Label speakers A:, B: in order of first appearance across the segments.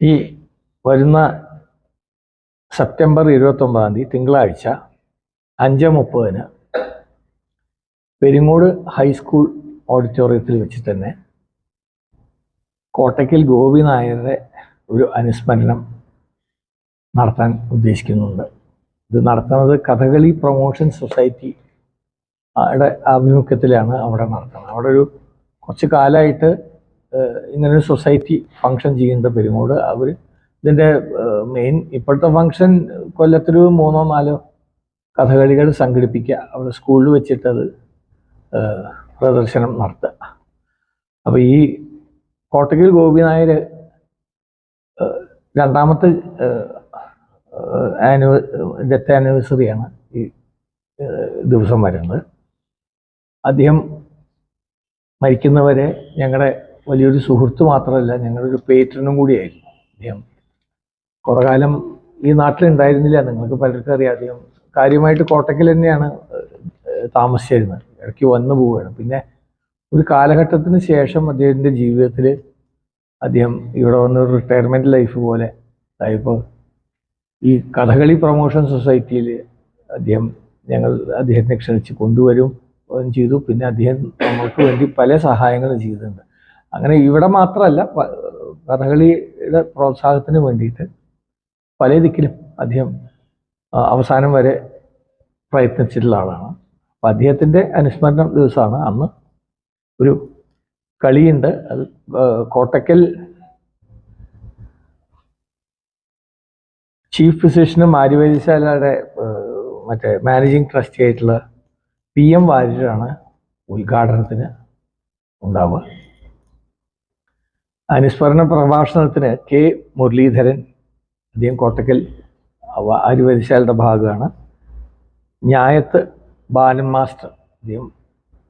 A: ഈ വരുന്ന സെപ്റ്റംബർ ഇരുപത്തൊമ്പതാം തീയതി തിങ്കളാഴ്ച അഞ്ച് മുപ്പതിന് പെരിങ്ങോട് ഹൈസ്കൂൾ ഓഡിറ്റോറിയത്തിൽ വെച്ച് തന്നെ കോട്ടയ്ക്കൽ ഗോപി നായരുടെ ഒരു അനുസ്മരണം നടത്താൻ ഉദ്ദേശിക്കുന്നുണ്ട്. ഇത് നടത്തുന്നത് കഥകളി പ്രൊമോഷൻ സൊസൈറ്റി ആഭിമുഖ്യത്തിലാണ് അവിടെ നടത്തുന്നത്. അവിടെ ഒരു കുറച്ച് കാലമായിട്ട് ഏഹ്, ഇങ്ങനൊരു സൊസൈറ്റി ഫങ്ഷൻ ചെയ്യുന്നുണ്ട് പെരുങ്ങോട് അവർ ഇതിന്റെ മെയിൻ ഇപ്പോഴത്തെ ഫങ്ഷൻ കൊല്ലത്തൊരു മൂന്നോ നാലോ കഥകളികൾ സംഘടിപ്പിക്കുക. അവിടെ സ്കൂളിൽ വെച്ചിട്ടത് പ്രദർശനം നടത്തുക. അപ്പോൾ ഈ കോട്ടകിൽ ഗോപി നായർ രണ്ടാമത്തെ ആനിവ ഡെത്ത് ആനിവേഴ്സറിയാണ് ഈ ദിവസം വരുന്നത്. അദ്ദേഹം മരിക്കുന്നവരെ ഞങ്ങളുടെ വലിയൊരു സുഹൃത്ത് മാത്രമല്ല ഞങ്ങളുടെ ഒരു പേറ്റനും കൂടിയായിരുന്നു. അദ്ദേഹം കുറേ കാലം ഈ നാട്ടിലുണ്ടായിരുന്നില്ല. നിങ്ങൾക്ക് പലർക്കും അറിയാം അദ്ദേഹം കാര്യമായിട്ട് കോട്ടയ്ക്കൽ തന്നെയാണ് താമസിച്ചിരുന്നത്. ഇടയ്ക്ക് വന്നു പോവുകയാണ്. പിന്നെ ഒരു കാലഘട്ടത്തിന് ശേഷം അദ്ദേഹത്തിന്റെ ജീവിതത്തിൽ അദ്ദേഹം ഇവിടെ വന്ന ഒരു റിട്ടയർമെന്റ് ലൈഫ് പോലെ ഇപ്പോൾ ഈ കഥകളി പ്രൊമോഷൻ സൊസൈറ്റിയിൽ അദ്ദേഹം ഞങ്ങൾ അദ്ദേഹത്തെ ക്ഷണിച്ച് കൊണ്ടുവരും ചെയ്തു. പിന്നെ അദ്ദേഹം നമ്മൾക്ക് വേണ്ടി പല സഹായങ്ങളും ചെയ്തിട്ടുണ്ട്. അങ്ങനെ ഇവിടെ മാത്രമല്ല കഥകളിയുടെ പ്രോത്സാഹത്തിന് വേണ്ടിയിട്ട് പല ദിക്കിലും അദ്ദേഹം അവസാനം വരെ പ്രയത്നിച്ചിട്ടുള്ള ആളാണ്. അപ്പം അദ്ദേഹത്തിന്റെ അനുസ്മരണ ദിവസമാണ്. അന്ന് ഒരു കളിയുണ്ട്. അത് കോട്ടക്കൽ ചീഫ് ഫിസിഷ്യനും ആര്യവൈദ്യശാലയുടെ മറ്റേ മാനേജിങ് ട്രസ്റ്റി ആയിട്ടുള്ള പി എം വാര്യരാണ് ഉദ്ഘാടനത്തിന് ഉണ്ടാവുക. അനുസ്മരണ പ്രഭാഷണത്തിന് കെ മുരളീധരൻ അദ്ദേഹം കോട്ടക്കൽ ആര്യവൈദ്യശാലയുടെ ഭാഗമാണ്. ന്യായത്ത് ബാലൻ മാസ്റ്റർ അദ്ദേഹം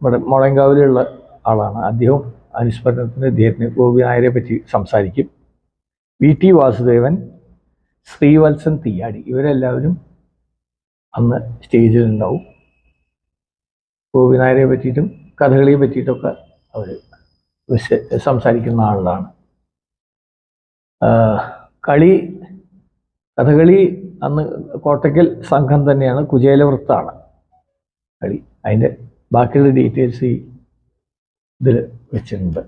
A: ഇവിടെ മുളങ്കാവിലുള്ള ആളാണ്. അദ്ദേഹം അനുസ്മരണത്തിന് അദ്ദേഹത്തിന് ഗോപി നായരെ പറ്റി സംസാരിക്കും. വി ടി വാസുദേവൻ ശ്രീവത്സൻ തീയാടി ഇവരെല്ലാവരും അന്ന് സ്റ്റേജിൽ ഉണ്ടാവും ഗോപിനായരെ പറ്റിയിട്ടും കഥകളിയെ പറ്റിയിട്ടൊക്കെ അവർ സംസാരിക്കുന്ന ആളാണ്. കളി കഥകളി അന്ന് കോട്ടയ്ക്കൽ സംഘം തന്നെയാണ് കുചേലവൃത്താണ് കളി. അതിന്റെ ബാക്കിയുള്ള ഡീറ്റെയിൽസ് ഈ ഇതിൽ വെച്ചിട്ടുണ്ട്.